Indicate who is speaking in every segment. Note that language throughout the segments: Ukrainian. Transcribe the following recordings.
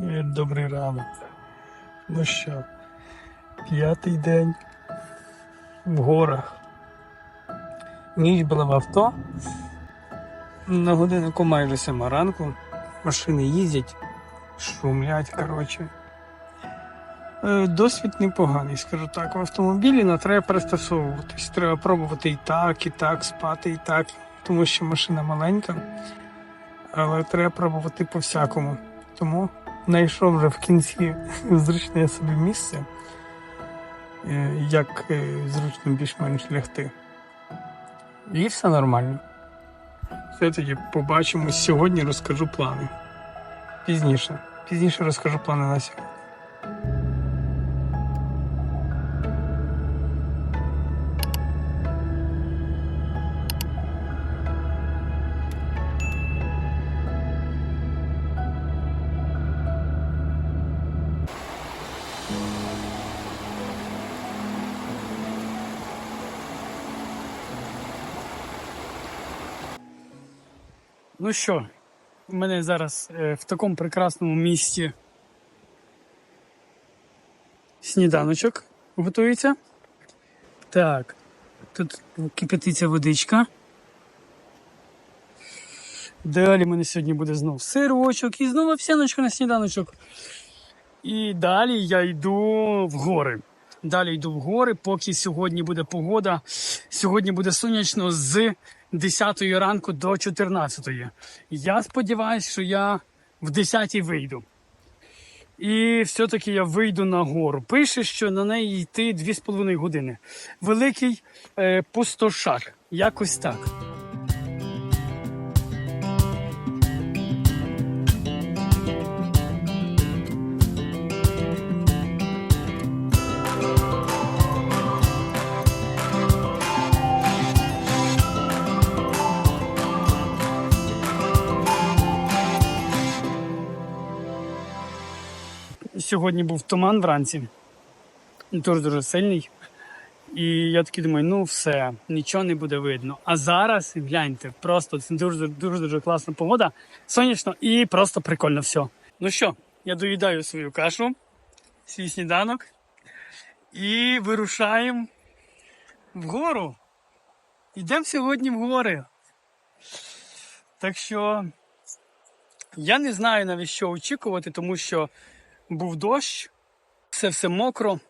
Speaker 1: Добрий ранок. Ну що, п'ятий день в горах. Ніч була в авто. На годиннику майже сема ранку. Машини їздять, шумлять, коротше. Е, Досвід непоганий, скажу так. В автомобілі але треба пристосовуватись. Треба пробувати і так, і так, спати, і так, тому що машина маленька. Але треба пробувати по-всякому. Тому знайшов вже в кінці зручне собі місце, е, як е, зручно більш-менш лягти. І все нормально. Все тоді побачимось. Сьогодні розкажу плани. Пізніше. Пізніше розкажу плани на сьогодні. Ну що, у мене зараз е, в такому прекрасному місці сніданочок готується. Так, тут кипятиться водичка. Далі мене сьогодні буде знов сирочок і знову овсяночка на сніданочок. І далі я йду в гори. Далі йду в гори, поки сьогодні буде погода. Сьогодні буде сонячно з 10 ранку до 14. Я сподіваюся, що я в 10 вийду. І все-таки я вийду на гору. Пише, що на неї йти 2,5 години. Великий е, пустошар. Якось так. Сьогодні був туман вранці, дуже дуже сильний. І я такий думаю, ну все, нічого не буде видно. А зараз, гляньте, просто це дуже дуже дуже класна погода, сонячно і просто прикольно все. Ну що, я доїдаю свою кашу, свій сніданок і вирушаємо вгору. Йдемо сьогодні в гори. Так що я не знаю навіть що очікувати, тому що був дощ, все все мокро.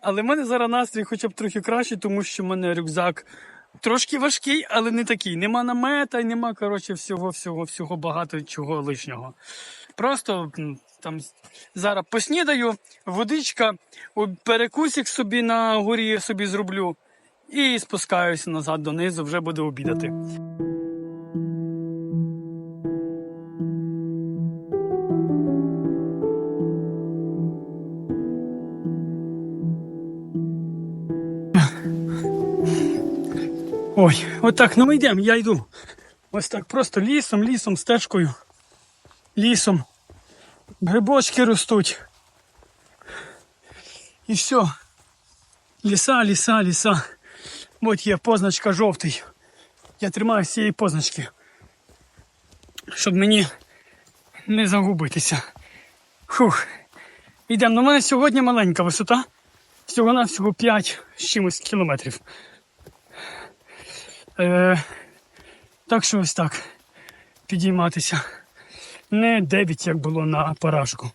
Speaker 1: Але в мене зараз настрій хоча б трохи краще, тому що в мене рюкзак трошки важкий, але не такий. Нема намета нема коротше, всього, всього, всього багато чого лишнього. Просто там зараз поснідаю, водичка, перекусик собі на горі собі зроблю і спускаюся назад донизу, вже буду обідати. Ой, отак, ну ми йдемо, я йду. Ось так просто лісом, лісом, стежкою, лісом. Грибочки ростуть. І все. Ліса, ліса, ліса. От є позначка жовтий. Я тримаю цієї позначки. Щоб мені не загубитися. Фух. Йдемо. Ну, у мене сьогодні маленька висота. Всього на всього 5 з чимось кілометрів. Е, так що ось так. Підійматися. Не 9, як було на парашку.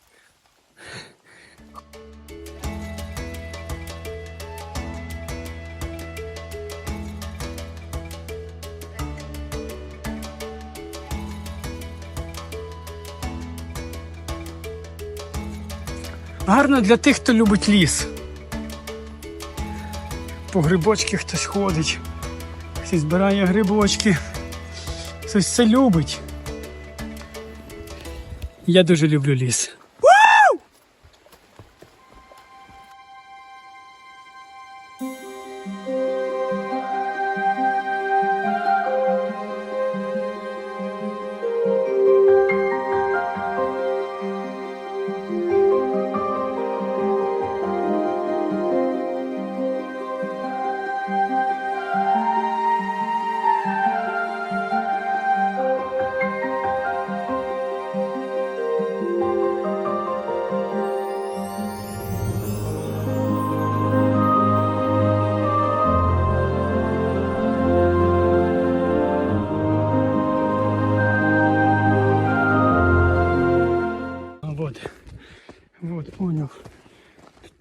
Speaker 1: Гарно для тих, хто любить ліс. По грибочки хтось ходить. Хтось збирає грибочки. Хтось це любить. Я дуже люблю ліс.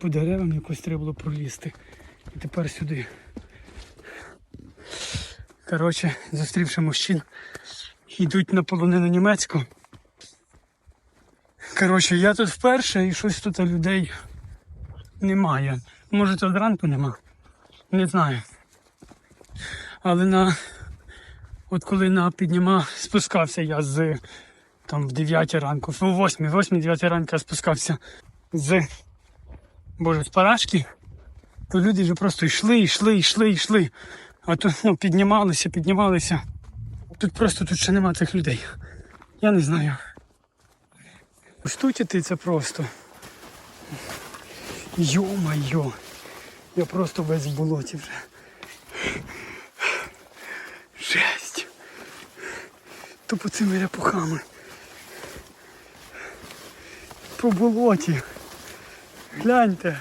Speaker 1: По деревам якось треба було пролізти. І тепер сюди. Коротше, зустрівши мужчин, йдуть на полонину німецьку. Коротше, я тут вперше і щось тут людей немає. Може, то зранку нема. Не знаю. Але на. От коли на підніма спускався я з там в 9 ранку, в 8, 8 9 ранку я спускався з Боже, з парашки, то люди вже просто йшли, йшли, йшли, йшли. А тут ну, піднімалися, піднімалися. Тут просто тут ще нема цих людей. Я не знаю. Штуті це просто. Йо-майо. Я просто весь в болоті вже. Жесть. Тупо цими ряпухами. По болоті. Гляньте.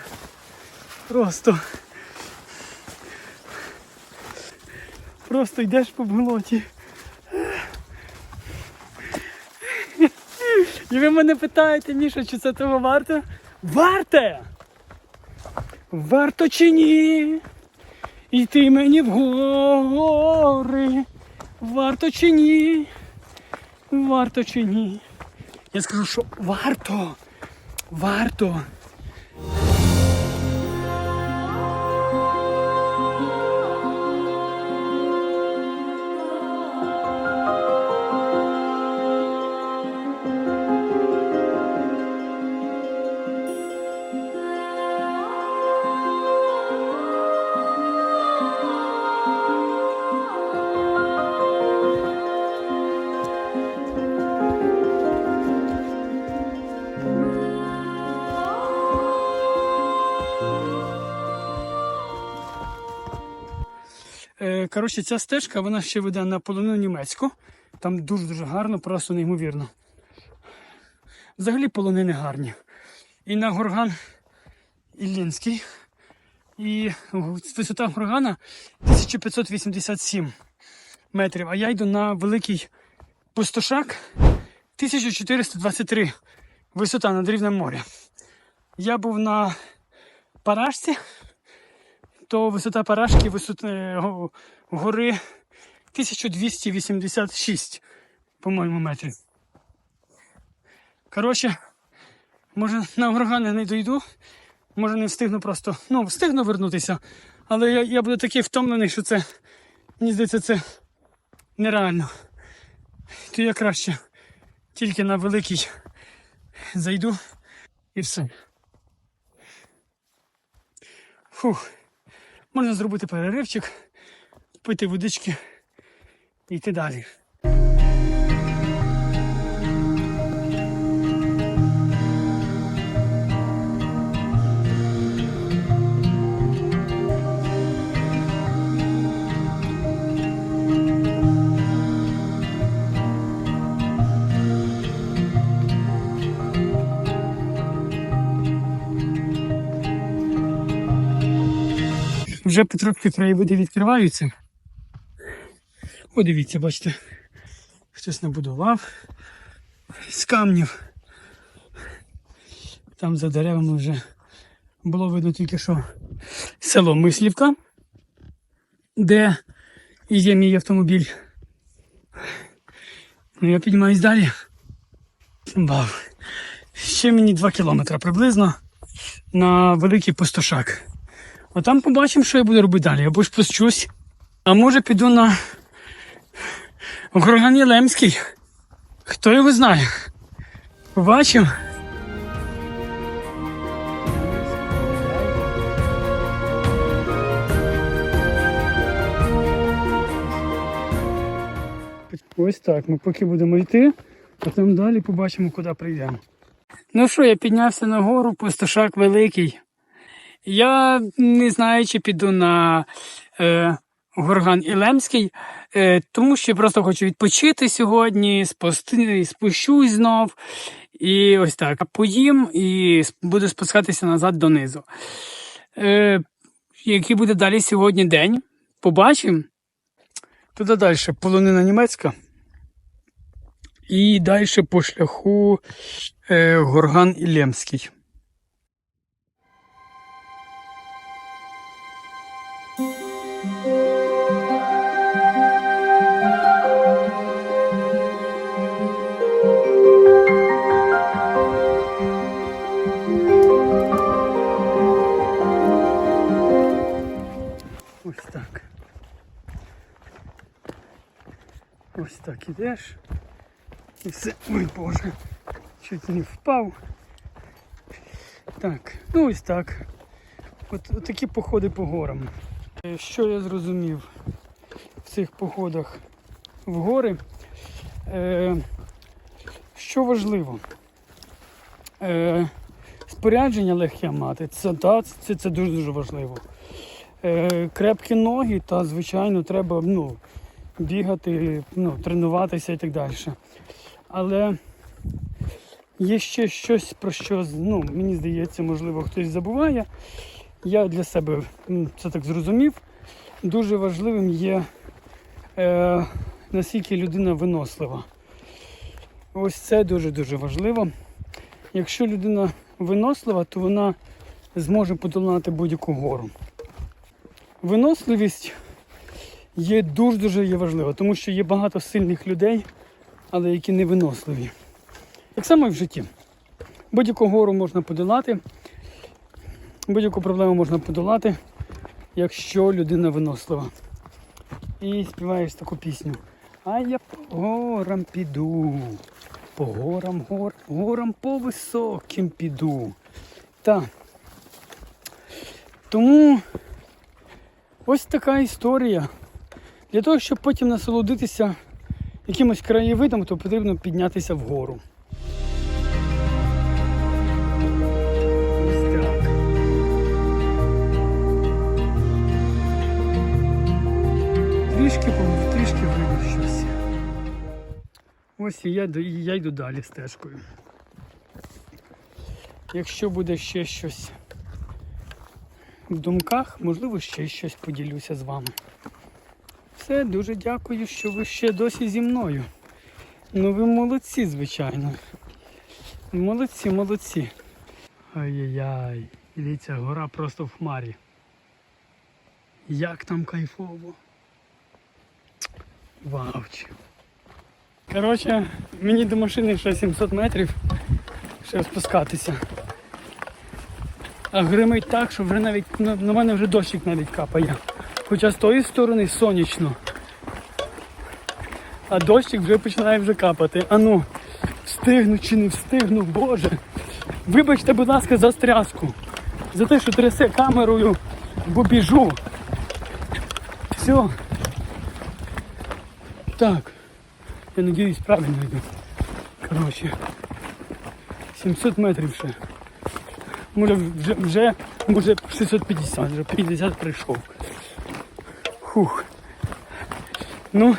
Speaker 1: Просто. Просто йдеш по болоті. І ви мене питаєте, Міша, чи це того варто? Варте! Варто чи ні? Йти мені в гори. Варто чи ні? Варто чи ні? Я скажу, що варто. Варто. Коротше, ця стежка вона ще веде на полонину німецьку. Там дуже-дуже гарно, просто неймовірно. Взагалі полонини гарні. І на горган Іллінський. І висота горгана 1587 метрів. А я йду на великий пустошак 1423 висота над рівнем моря. Я був на Парашці то висота Парашки висоти е, гори 1286, по-моєму, метрів. Коротше, може на горгани не дойду, може не встигну просто. Ну, встигну вернутися, але я, я буду такий втомлений, що це, мені здається, це нереально. То я краще тільки на великий зайду і все. Фух. Можна зробити переривчик, пити водички і йти далі. Вже потрошки краєвиди відкриваються. О, дивіться, бачите, хтось набудував з камнів. Там за деревами вже було видно тільки що село Мислівка, де є мій автомобіль. Ну, я піднімаюсь далі. Вау. Ще мені 2 кілометри приблизно на великий пустошак. А там побачимо, що я буду робити далі. Або ж спущусь. А може піду на Горгані Лемський. Хто його знає? Побачимо. Ось так. Ми поки будемо йти, а там далі побачимо, куди прийдемо. Ну що, я піднявся на гору, пустошак великий. Я не знаю, чи піду на е, Горган Ілемський, е, тому що я просто хочу відпочити сьогодні, спусти, спущусь знов. І ось так. Поїм і буду спускатися назад донизу. Е, який буде далі сьогодні день? Побачимо. Туди далі полонина німецька. І далі по шляху е, Горган Ілемський. Ось так. Ось так ідеш. І все. Ой боже, чуть не впав. Так, ну ось так. От, от такі походи по горам. Е, що я зрозумів в цих походах в гори? Е, Що важливо? Е, Спорядження легке мати, це, це, це, це дуже дуже важливо. Е, крепкі ноги, та звичайно треба ну, бігати, ну, тренуватися і так далі. Але є ще щось, про що ну, мені здається, можливо, хтось забуває. Я для себе це так зрозумів. Дуже важливим є е, наскільки людина винослива. Ось це дуже-дуже важливо. Якщо людина винослива, то вона зможе подолати будь-яку гору. Виносливість є дуже-дуже є важлива, тому що є багато сильних людей, але які не виносливі. Так само і в житті. Будь-яку гору можна подолати, будь-яку проблему можна подолати, якщо людина винослива. І співаєш таку пісню. А я по горам піду, по горам, гор, горам по високим піду. Так. Тому ось така історія. Для того, щоб потім насолодитися якимось краєвидом, то потрібно піднятися вгору. Трішки, трішки щось. Ось і я, я йду далі стежкою. Якщо буде ще щось думках, можливо, ще щось поділюся з вами. Все, дуже дякую, що ви ще досі зі мною. Ну ви молодці, звичайно. Молодці, молодці. Ай-яй-яй. Дивіться, гора просто в хмарі. Як там кайфово. Вауч. Коротше, мені до машини ще 700 метрів ще спускатися. А гримить так, що вже навіть на, на мене вже дощик навіть капає. Хоча з тої сторони сонячно. А дощик вже починає вже капати. Ану, встигну чи не встигну, боже. Вибачте, будь ласка, за стряску. За те, що трясе камерою, бо біжу. Все. Так. Я надіюсь, правильно йду. Коротше. 700 метрів ще. Може вже, вже може 650, вже 50 прийшов. Фух. Ну,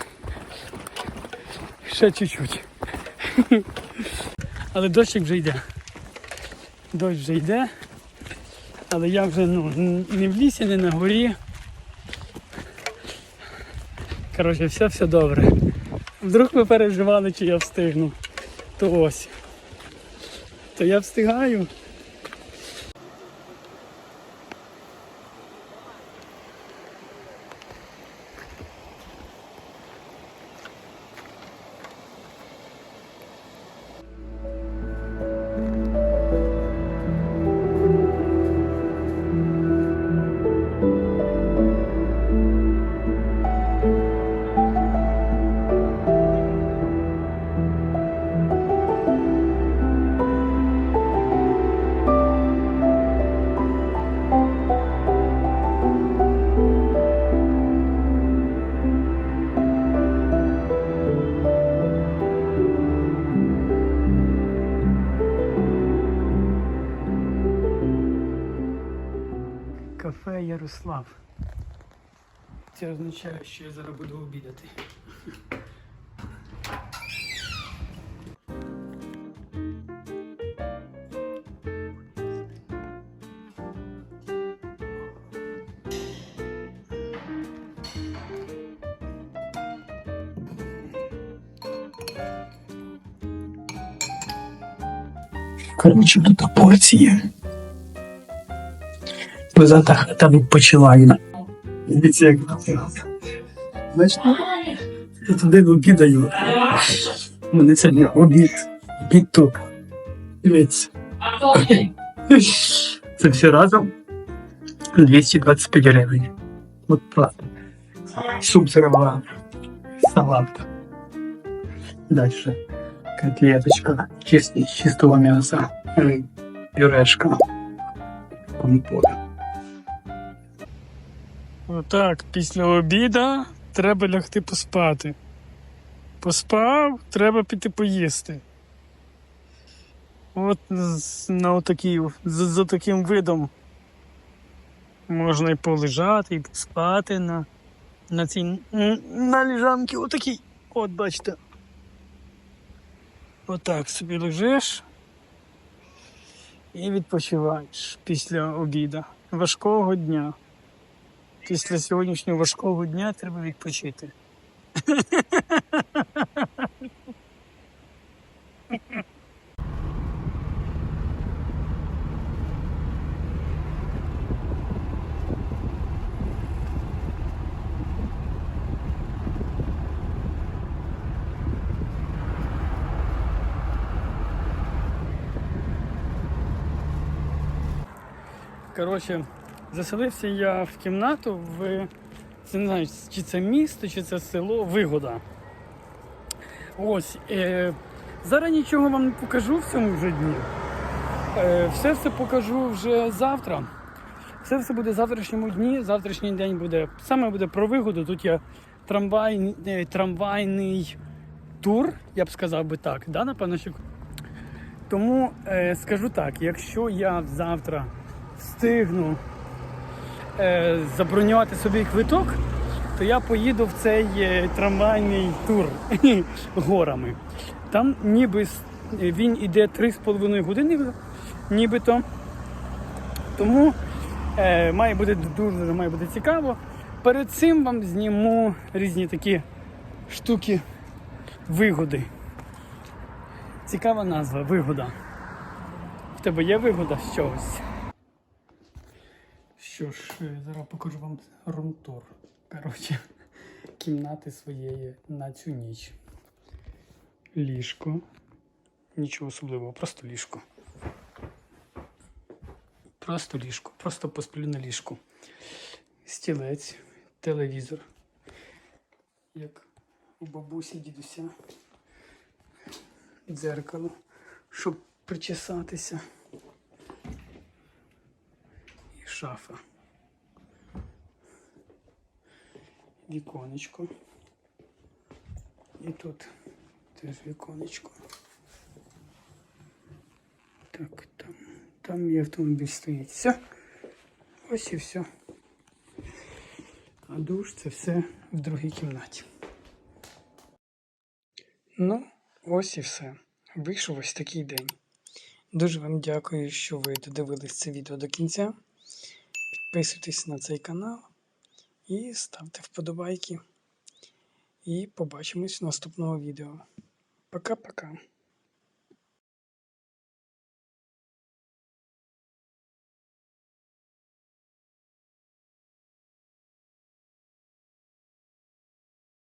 Speaker 1: ще чуть-чуть. Але дощик вже йде. Дощ вже йде. Але я вже ну, не в лісі, не на горі. Коротше, все все добре. Вдруг ви переживали, чи я встигну. То ось. То я встигаю. Ярослав. Це означає, що я зараз буду обідати.
Speaker 2: Коротше, тут порції. Позата хата відпочиває. Дивіться, як Бачите? Я туди. У мене це обід. Обід тут. Дивіться. Це все разом 225 гривень. От правда. Суп з салат. Дальше котлеточка чист, чистого мяса, пюрешка, компот.
Speaker 1: Отак, після обіда треба лягти поспати. Поспав, треба піти поїсти. От на отакій, за, за таким видом можна і полежати, і поспати на, на цій на ліжанці отакій. От бачите. Отак собі лежиш і відпочиваєш після обіда. Важкого дня. Після сьогоднішнього важкого дня треба відпочити. Коротше, заселився я в кімнату в. Це не знаю, чи це місто, чи це село Вигода. Ось. Е, зараз нічого вам не покажу в цьому вже дні. Е, все все покажу вже завтра. Все все буде в завтрашньому дні. Завтрашній день буде саме буде про вигоду. Тут є трамвай, е, трамвайний тур, я б сказав би так. Да, напевно, що тому е, скажу так, якщо я завтра встигну е, забронювати собі квиток, то я поїду в цей е, трамвайний тур горами. Там ніби він іде 3,5 години, нібито. Тому е, має бути дуже має бути цікаво. Перед цим вам зніму різні такі штуки вигоди. Цікава назва вигода. В тебе є вигода з чогось? Що ж, е, зараз покажу вам румтур. Коротше, кімнати своєї на цю ніч. Ліжко. Нічого особливого, просто ліжко. Просто ліжко. Просто посплю на ліжку. Стілець, телевізор. Як у бабусі дідуся. Дзеркало, щоб причесатися. І шафа. Віконечко. І тут теж віконечко. Так, там, там і автомобіль стоїть. Все. Ось і все. А душ це все в другій кімнаті. Ну, ось і все. Вийшов ось такий день. Дуже вам дякую, що ви додивились це відео до кінця. Підписуйтесь на цей канал і ставте вподобайки. І побачимось в наступного відео. Пока-пока.